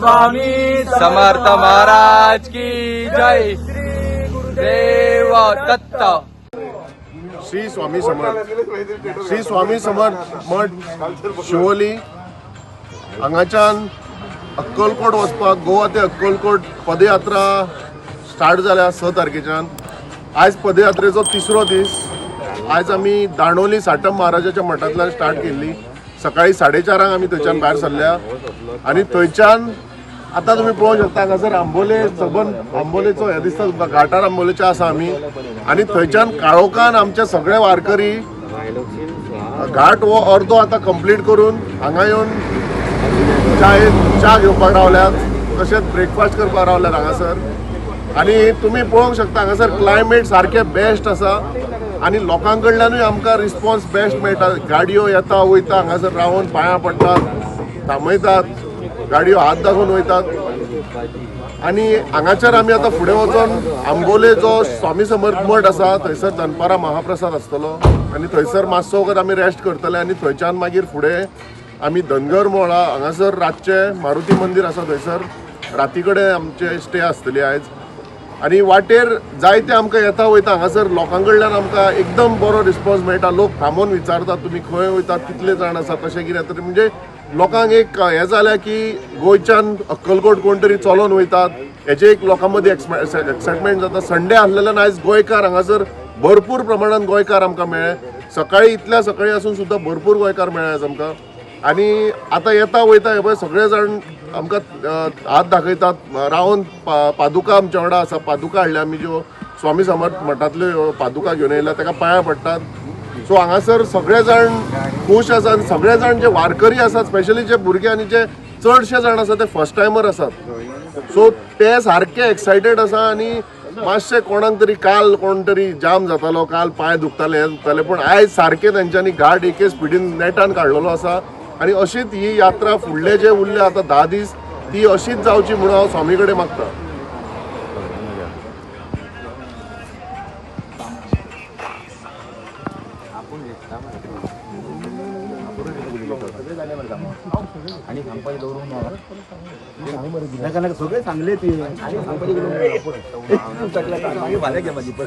स्वामी समर्थ महाराज की जय। देव दत्त। श्री स्वामी समर्थ। श्री स्वामी समर्थ मठ शिवोली हांगाच्यान अक्कलकोट वचपाक गोवा ते अक्कलकोट पदयात्रा स्टार्ट जाल्या स तारखेच्यान. आयज पदयात्रेचो तिसरो दीस. आयज आमी दांडोली साटम महाराजाच्या मठांतल्यान स्टार्ट केल्ली. सकाळी साडे चारांक आमी थंयच्यान भायर सरल्या. आनी थंयच्यान आतां तुमी पळोवंक शकता हांगासर आंबोले सबन आंबोलेचो हे दिसता तुमकां घाटार आंबोलेचे आसा आमी आनी थंयच्यान काळोखान आमचे सगळे वारकरी घाट हो अर्दो आतां कंप्लीट करून हांगा येवन चाय च्या घेवपाक रावल्यात तशेंच ब्रेकफास्ट करपाक रावल्यात हांगासर आनी तुमी पळोवंक शकता हांगासर क्लायमेट सारकें बेस्ट आसा. आनी लोकां कडल्यानूय आमकां रिस्पॉन्स बेस्ट मेळटा. गाडयो येता वयता हांगासर रावन पांयां पडटात थांबयतात. गाडयो हात दाखोवन वयतात. आनी हांगाच्यान आमी आतां फुडें वचोन आंबोले जो स्वामी समर्थ मठ आसा थंयसर दनपारां महाप्रसाद आसतलो. आनी थंयसर मातसो वगत आमी रेस्ट करतले आनी थंयच्यान मागीर फुडें आमी धनगर मोळा हांगासर रातचे मारुती मंदीर आसा थंयसर. राती कडेन आमचे स्टे आसतली आयज. आनी वाटेर जायते आमकां येता वयता हांगासर लोकां कडल्यान आमकां एकदम बरो रिस्पॉन्स मेळटा. लोक थांबोवन विचारतात तुमी खंय वयतात? कितले जाण आसा तशें कितें तरी म्हणजे लोकांक एक हें जाल्या की गोंयच्यान अक्कलकोट कोण तरी चलोन वयतात. हेजे एक लोकां मदीं एक्सायटमेंट जाता. संडे आसलेल्यान आयज गोंयकार हांगासर भरपूर प्रमाणान गोंयकार आमकां मेळ्ळे. सकाळी इतल्या सकाळी आसून सुद्दां भरपूर गोंयकार मेळ्ळे आयज आमकां. आनी आतां येता वयता हे पळय सगळे जाण आमकां हात दाखयतात. रावन पा- पादुका आमच्या वांगडा आसा. पादुका हाडल्या आमी ज्यो स्वामी समर्थ मठांतल्यो पादुका घेवन येयल्या ताका पांयां पडटात. सो हांगासर सगळे जाण खूश आसात आनी सगळे जाण जे वारकरी आसात स्पेशली जे भुरगे आनी जे चडशे जाण आसात ते फर्स्ट टायमर आसात सो ते सारके एक्सायटेड आसा आनी मातशे कोणाक तरी काल कोण तरी जाम जातालो काल पांय दुखताले हे दुखताले पूण आयज सारके तेंच्यांनी घाट एके स्पिडीन नेटान काडलेलो आसा आनी अशीच ही यात्रा फुडले जे उरले आतां धा दीस ती अशीच जावची म्हणून हांव स्वामी कडेन मागता चांगले ते आणि सांगपाचे गेलो. मागे भाड्या घे माझी पण.